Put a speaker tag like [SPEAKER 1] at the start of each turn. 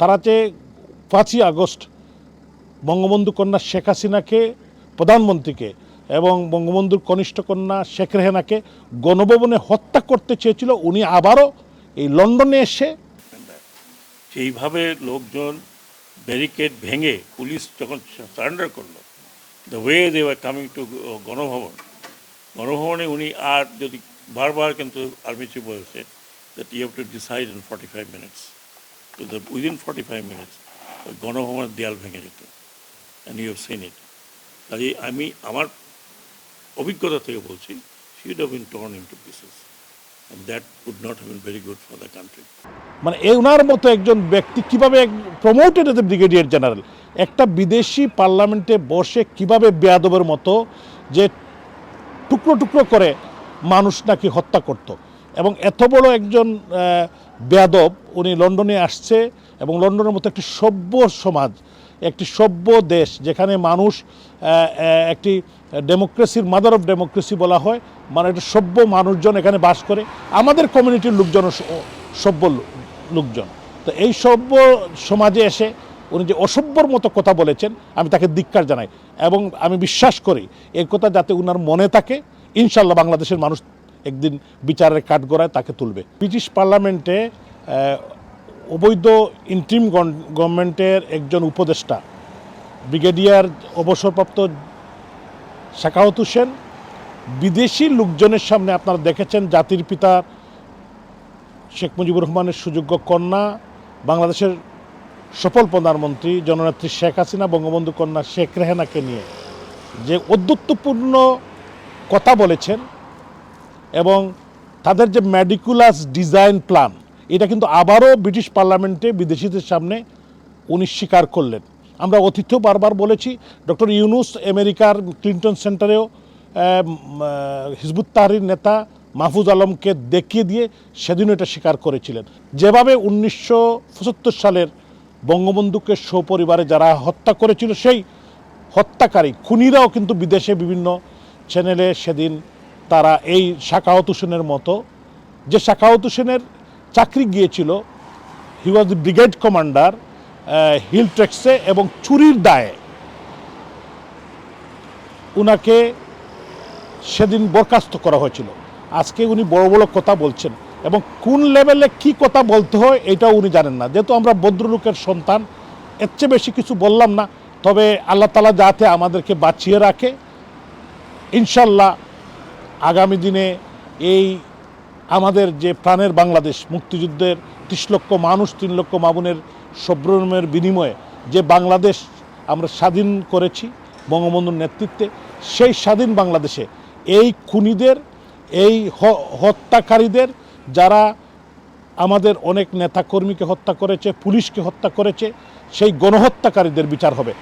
[SPEAKER 1] তারা যে পাঁচই আগস্ট বঙ্গবন্ধু কন্যা শেখ হাসিনাকে, প্রধানমন্ত্রীকে এবং বঙ্গবন্ধুর কনিষ্ঠ কন্যা শেখ রেহানাকে গণভবনে হত্যা করতে চেয়েছিল। উনি আবারও এই লন্ডনে এসে
[SPEAKER 2] সেইভাবে লোকজন ব্যারিকেড ভেঙে পুলিশ যখন সারেন্ডার করল, the way they were coming to Ganabhaban, গণভবনে উনি আর যদি বারবার কিন্তু আর্মি চিফ বলেছে, that you have to decide in forty five minutes. The within forty five minutes গণভবনের দেয়াল ভেঙে যেত অ্যান্ড ইউ সিন ইট কাজে আমি আমার অভিজ্ঞতা থেকে বলছি she'd have been torn into pieces that would not have very good for the country
[SPEAKER 1] মানে এই ওনার মতো একজন ব্যক্তি কীভাবে প্রমোটেড এজ ব্রিগেডিয়ার জেনারেল একটা বিদেশি পার্লামেন্টে বসে কীভাবে বেয়াদবের মতো যে টুকরো টুকরো করে মানুষ নাকি হত্যা করত? এবং এত বড় একজন বেয়াদব উনি লন্ডনে আসছে এবং লন্ডনের মতো একটি সভ্য সমাজ, একটি সভ্য দেশ যেখানে মানুষ একটি ডেমোক্রেসির মাদার অফ ডেমোক্রেসি বলা হয় মানে একটা সভ্য মানুষজন এখানে বাস করে। আমাদের কমিউনিটির লোকজন সভ্য লোকজন। তো এই সভ্য সমাজে এসে উনি যে অসভ্যর মতো কথা বলেছেন, আমি তাকে ধিক্কার জানাই এবং আমি বিশ্বাস করি এই কথা যাতে উনার মনে থাকে ইনশাল্লাহ বাংলাদেশের মানুষ একদিন বিচারের কাঠগড়ায় তাকে তুলবে। ব্রিটিশ পার্লামেন্টে অবৈধ ইন্ট্রিম গভর্নমেন্টের একজন উপদেষ্টা, ব্রিগেডিয়ার অবসরপ্রাপ্ত শাকাওয়াত হোসেন, বিদেশি লোকজনের সামনে আপনারা দেখেছেন জাতির পিতা শেখ মুজিবুর রহমানের সুযোগ্য কন্যা, বাংলাদেশের সফল প্রধানমন্ত্রী জননেত্রী শেখ হাসিনা, বঙ্গবন্ধু কন্যা শেখ রেহানাকে নিয়ে যে অদ্যুত্বপূর্ণ কথা বলেছেন এবং তাদের যে ম্যাডিকুলাস ডিজাইন প্ল্যান এটা কিন্তু আবারও ব্রিটিশ পার্লামেন্টে বিদেশিদের সামনে উনি স্বীকার করলেন। আমরা অতীতেও বারবার বলেছি, ডক্টর ইউনুস আমেরিকার ক্লিন্টন সেন্টারেও হিজবুত তাহরির নেতা মাহফুজ আলমকে দেখিয়ে দিয়ে সেদিনও এটা স্বীকার করেছিলেন। যেভাবে উনিশশো পঁচাত্তর সালের বঙ্গবন্ধুকে সপরিবারে যারা হত্যা করেছিল, সেই হত্যাকারী খুনিরাও কিন্তু বিদেশে বিভিন্ন চ্যানেলে সেদিন তারা এই শাকাওয়াত হোসেনের মতো, যে শাকাওয়াত হোসেনের চাকরি গিয়েছিল he was brigade commander hill ট্রেক্সে এবং চুরির দায়ে। উনাকে সেদিন বরখাস্ত করা হয়েছিল। আজকে উনি বড় বড় কথা বলছেন এবং কোন লেভেলে কি কথা বলতে হয় এটাও উনি জানেন না। যেহেতু আমরা ভদ্রলোকের সন্তান, এর চেয়ে বেশি কিছু বললাম না। তবে আল্লাহ তালা যাতে আমাদেরকে বাঁচিয়ে রাখে ইনশাল্লাহ আগামী দিনে এই আমাদের যে প্রাণের বাংলাদেশ, মুক্তিযুদ্ধের ত্রিশ লক্ষ মানুষ, তিন লক্ষ মামুনের সব্রমের বিনিময়ে যে বাংলাদেশ আমরা স্বাধীন করেছি বঙ্গবন্ধুর নেতৃত্বে, সেই স্বাধীন বাংলাদেশে এই খুনিদের, এই হত্যাকারীদের যারা আমাদের অনেক নেতাকর্মীকে হত্যা করেছে, পুলিশকে হত্যা করেছে, সেই গণহত্যাকারীদের বিচার হবে।